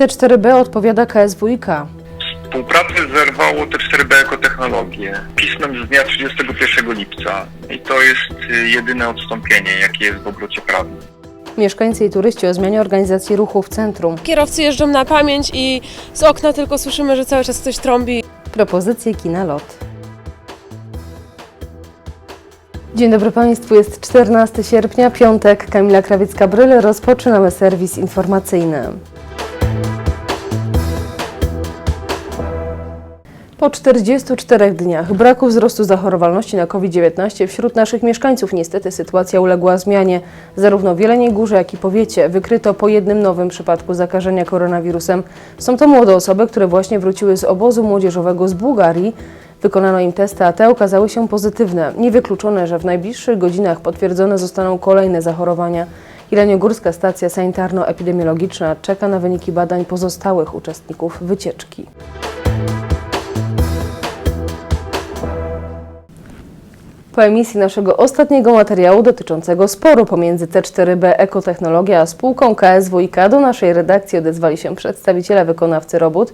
T4B odpowiada KSWiK. Współpracę zerwało T4B Ekotechnologie pismem z dnia 31 lipca i to jest y, jedyne odstąpienie, jakie jest w obrocie prawnym. Mieszkańcy i turyści o zmianie organizacji ruchu w centrum. Kierowcy jeżdżą na pamięć i z okna tylko słyszymy, że cały czas ktoś trąbi. Propozycje kina LOT. Dzień dobry Państwu, jest 14 sierpnia, piątek. Kamila Krawiecka-Bryle, rozpoczynamy serwis informacyjny. Po 44 dniach braku wzrostu zachorowalności na COVID-19 wśród naszych mieszkańców niestety sytuacja uległa zmianie. Zarówno w Jeleniej Górze, jak i powiecie wykryto po jednym nowym przypadku zakażenia koronawirusem. Są to młode osoby, które właśnie wróciły z obozu młodzieżowego z Bułgarii. Wykonano im testy, a te okazały się pozytywne. Niewykluczone, że w najbliższych godzinach potwierdzone zostaną kolejne zachorowania. Jeleniogórska Stacja Sanitarno-Epidemiologiczna czeka na wyniki badań pozostałych uczestników wycieczki. Po emisji naszego ostatniego materiału dotyczącego sporu pomiędzy T4B Ekotechnologia a spółką KSWiK do naszej redakcji odezwali się przedstawiciele wykonawcy robót.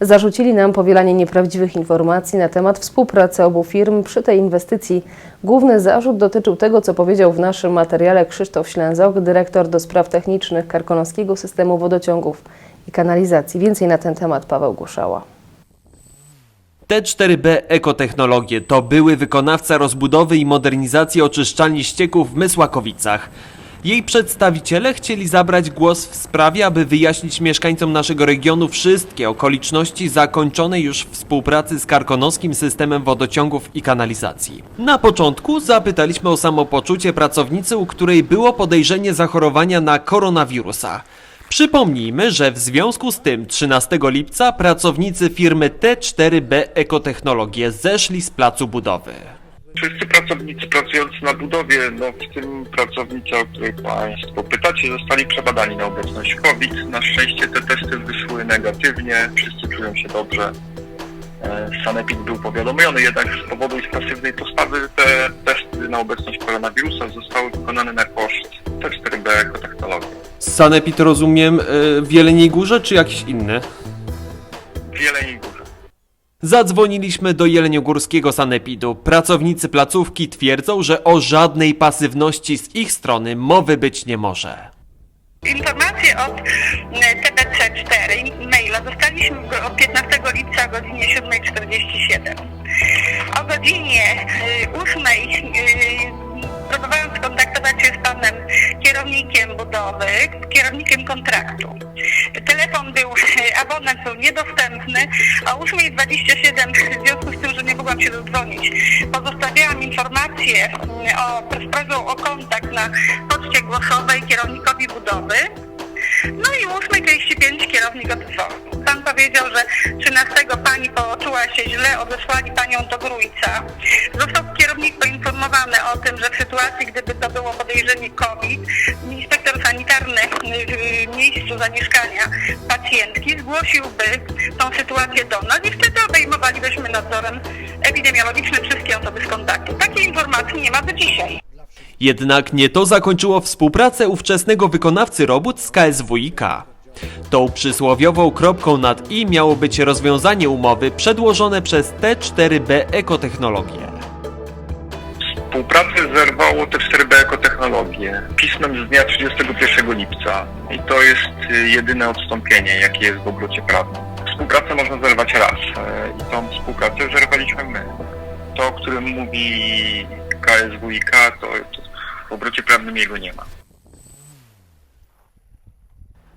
Zarzucili nam powielanie nieprawdziwych informacji na temat współpracy obu firm przy tej inwestycji. Główny zarzut dotyczył tego, co powiedział w naszym materiale Krzysztof Ślęzok, dyrektor do spraw technicznych Karkonoskiego Systemu Wodociągów i Kanalizacji. Więcej na ten temat Paweł Guszała. T4B Ekotechnologie to były wykonawca rozbudowy i modernizacji oczyszczalni ścieków w Mysłakowicach. Jej przedstawiciele chcieli zabrać głos w sprawie, aby wyjaśnić mieszkańcom naszego regionu wszystkie okoliczności zakończonej już współpracy z Karkonoskim Systemem Wodociągów i Kanalizacji. Na początku zapytaliśmy o samopoczucie pracownicy, u której było podejrzenie zachorowania na koronawirusa. Przypomnijmy, że w związku z tym 13 lipca pracownicy firmy T4B Ekotechnologie zeszli z placu budowy. Wszyscy pracownicy pracujący na budowie, no w tym pracownicy, o których Państwo pytacie, zostali przebadani na obecność COVID. Na szczęście te testy wyszły negatywnie, wszyscy czują się dobrze. E, Sanepid był powiadomiony, jednak z powodu ich pasywnej postawy te testy na obecność koronawirusa zostały wykonane na koszt T4B Ekotechnologii. Sanepid rozumiem y, w Jeleniej Górze czy jakiś inny? W Jeleniej Górze. Zadzwoniliśmy do Jeleniogórskiego Sanepidu. Pracownicy placówki twierdzą, że o żadnej pasywności z ich strony mowy być nie może. Informacje od e, TBC4 maila dostaliśmy od 15 lipca o godzinie 7.47. O godzinie y, 8 y, próbowałam skontaktować się z panem kierownikiem budowy, kierownikiem kontraktu. Telefon był, abonent był niedostępny, o 8.27 w związku mogłam się dodzwonić, pozostawiałam informację y, o, z o kontakt na poczcie głosowej kierownikowi budowy. No i o 8.35 kierownik oddzwonił. Pan powiedział, że 13 pani poczuła się źle, odesłali panią do Grójca. Został kierownik poinformowany o tym, że w sytuacji, gdyby to było podejrzenie COVID, inspektor sanitarny w miejscu zamieszkania zgłosiłby tą sytuację do nas i wtedy obejmowalibyśmy nadzorem epidemiologicznym wszystkie osoby z kontaktu. Takiej informacji nie ma do dzisiaj. Jednak nie to zakończyło współpracę ówczesnego wykonawcy robót z KSWiK. Tą przysłowiową kropką nad i miało być rozwiązanie umowy przedłożone przez T4B Ekotechnologie. Współpracę zerwało T4B Ekotechnologie pismem z dnia 31 lipca i to jest y, jedyne odstąpienie, jakie jest w obrocie prawnym. Współpracę można zerwać raz e, i tą współpracę zerwaliśmy my. To, o którym mówi KSWiK, to w obrocie prawnym jego nie ma.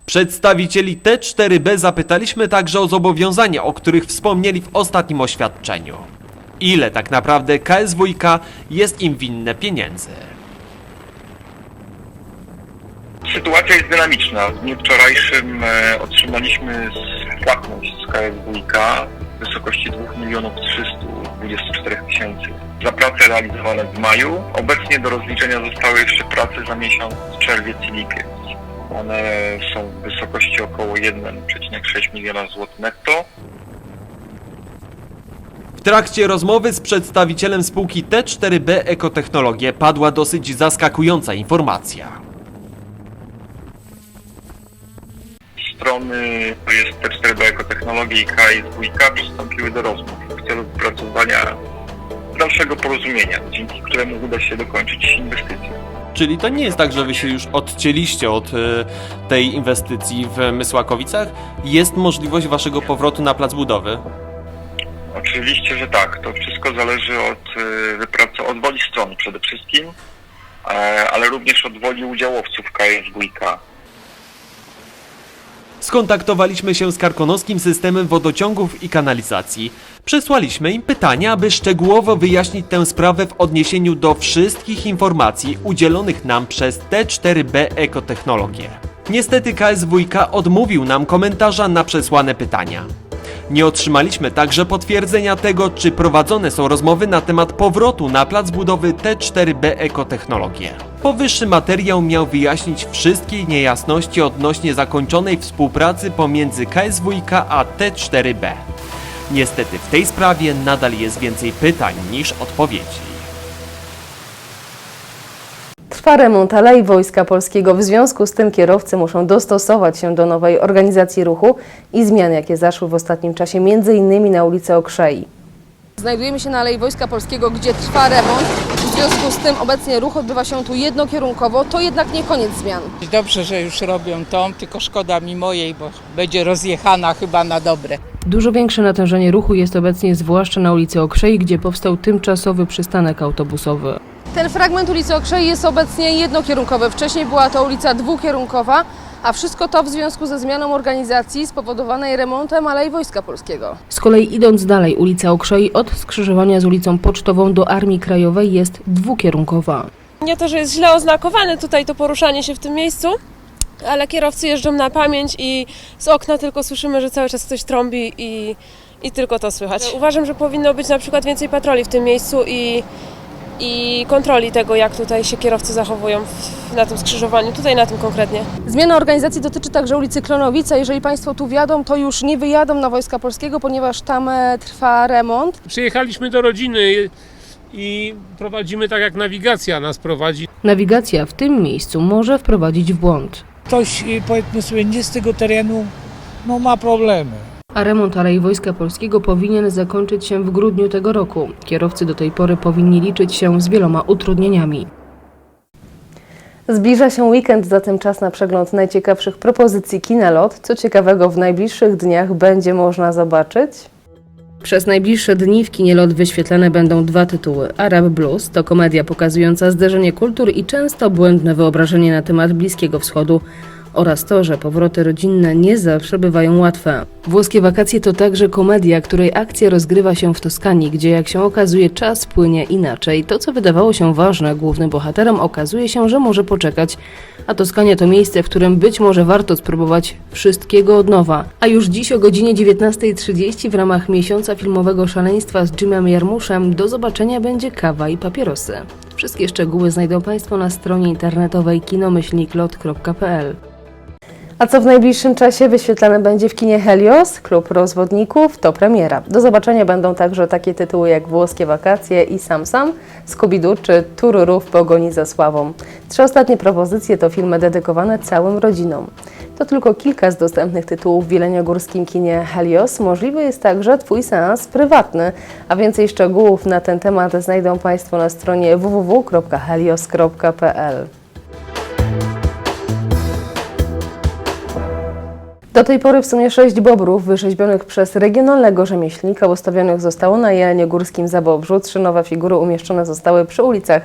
Przedstawicieli T4B zapytaliśmy także o zobowiązania, o których wspomnieli w ostatnim oświadczeniu. Ile tak naprawdę KSWiK jest im winne pieniędzy? sytuacja jest dynamiczna. W dniu wczorajszym e, otrzymaliśmy płatność z KSWiK w wysokości 2 milionów 324 tysięcy za prace realizowane w maju. Obecnie do rozliczenia zostały jeszcze prace za miesiąc czerwiec i lipiec. One są w wysokości około 1,6 miliona złotych netto. W trakcie rozmowy z przedstawicielem spółki T4B Ekotechnologie padła dosyć zaskakująca informacja. strony, to jest T4B Ekotechnologii i KSWiK przystąpiły do rozmów w celu wypracowania dalszego porozumienia, dzięki któremu uda się dokończyć inwestycję. Czyli to nie jest tak, że wy się już odcięliście od e, tej inwestycji w Mysłakowicach? Jest możliwość waszego powrotu na plac budowy? Oczywiście, że tak. To wszystko zależy od, y, od woli strony przede wszystkim, e, ale również od woli udziałowców KSWiK. Skontaktowaliśmy się z Karkonoskim Systemem Wodociągów i Kanalizacji. Przesłaliśmy im pytania, aby szczegółowo wyjaśnić tę sprawę w odniesieniu do wszystkich informacji udzielonych nam przez T4B Ekotechnologie. Niestety KSWiK odmówił nam komentarza na przesłane pytania. Nie otrzymaliśmy także potwierdzenia tego, czy prowadzone są rozmowy na temat powrotu na plac budowy T4B Ekotechnologie. Powyższy materiał miał wyjaśnić wszystkie niejasności odnośnie zakończonej współpracy pomiędzy KSWiK a T4B. Niestety w tej sprawie nadal jest więcej pytań niż odpowiedzi. Trwa remont Alei Wojska Polskiego. W związku z tym kierowcy muszą dostosować się do nowej organizacji ruchu i zmian, jakie zaszły w ostatnim czasie, m.in. na ulicy Okrzei. Znajdujemy się na Alei Wojska Polskiego, gdzie trwa remont. W związku z tym obecnie ruch odbywa się tu jednokierunkowo. To jednak nie koniec zmian. Dobrze, że już robią tą, tylko szkoda mi mojej, bo będzie rozjechana chyba na dobre. Dużo większe natężenie ruchu jest obecnie zwłaszcza na ulicy Okrzei, gdzie powstał tymczasowy przystanek autobusowy. Ten fragment ulicy Okrzei jest obecnie jednokierunkowy. Wcześniej była to ulica dwukierunkowa, a wszystko to w związku ze zmianą organizacji spowodowanej remontem Alei Wojska Polskiego. Z kolei idąc dalej, ulica Okrzei od skrzyżowania z ulicą Pocztową do Armii Krajowej jest dwukierunkowa. Nie to, że jest źle oznakowane tutaj to poruszanie się w tym miejscu, ale kierowcy jeżdżą na pamięć i z okna tylko słyszymy, że cały czas ktoś trąbi i, i tylko to słychać. Uważam, że powinno być na przykład więcej patroli w tym miejscu i, i kontroli tego, jak tutaj się kierowcy zachowują w, na tym skrzyżowaniu, tutaj na tym konkretnie. Zmiana organizacji dotyczy także ulicy Klonowica. Jeżeli Państwo tu wjadą, to już nie wyjadą na Wojska Polskiego, ponieważ tam e, trwa remont. Przyjechaliśmy do rodziny i prowadzimy tak jak nawigacja nas prowadzi. Nawigacja w tym miejscu może wprowadzić w błąd. ktoś y, powiedzmy sobie nie z tego terenu no ma problemy. A remont Alei Wojska Polskiego powinien zakończyć się w grudniu tego roku. Kierowcy do tej pory powinni liczyć się z wieloma utrudnieniami. Zbliża się weekend, zatem czas na przegląd najciekawszych propozycji Kinelot. Co ciekawego w najbliższych dniach będzie można zobaczyć? Przez najbliższe dni w kinie Lot wyświetlane będą dwa tytuły. Arab Blues to komedia pokazująca zderzenie kultur i często błędne wyobrażenie na temat Bliskiego Wschodu oraz to, że powroty rodzinne nie zawsze bywają łatwe. Włoskie wakacje to także komedia, której akcja rozgrywa się w Toskanii, gdzie jak się okazuje czas płynie inaczej. To, co wydawało się ważne głównym bohaterom, okazuje się, że może poczekać. A Toskania to miejsce, w którym być może warto spróbować wszystkiego od nowa. A już dziś o godzinie 19.30 w ramach miesiąca filmowego szaleństwa z Jimem Jarmuszem do zobaczenia będzie kawa i papierosy. Wszystkie szczegóły znajdą Państwo na stronie internetowej kinomyślniklot.pl. A co w najbliższym czasie wyświetlane będzie w kinie Helios, Klub Rozwodników, to premiera. Do zobaczenia będą także takie tytuły jak Włoskie wakacje i Sam Sam, Scooby-Doo czy Tururu w pogoni za sławą. Trzy ostatnie propozycje to filmy dedykowane całym rodzinom. To tylko kilka z dostępnych tytułów w jeleniogórskim kinie Helios. Możliwy jest także Twój seans prywatny, a więcej szczegółów na ten temat znajdą Państwo na stronie www.helios.pl. Do tej pory w sumie sześć bobrów wyrzeźbionych przez regionalnego rzemieślnika ustawionych zostało na Jeleniogórskim Zabobrzu. Trzy nowe figury umieszczone zostały przy ulicach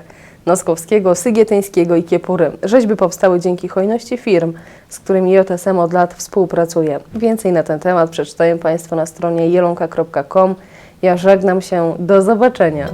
Noskowskiego, Sygietyńskiego i Kiepury. Rzeźby powstały dzięki hojności firm, z którymi JSM od lat współpracuje. Więcej na ten temat przeczytają Państwo na stronie jelonka.com. Ja żegnam się, do zobaczenia.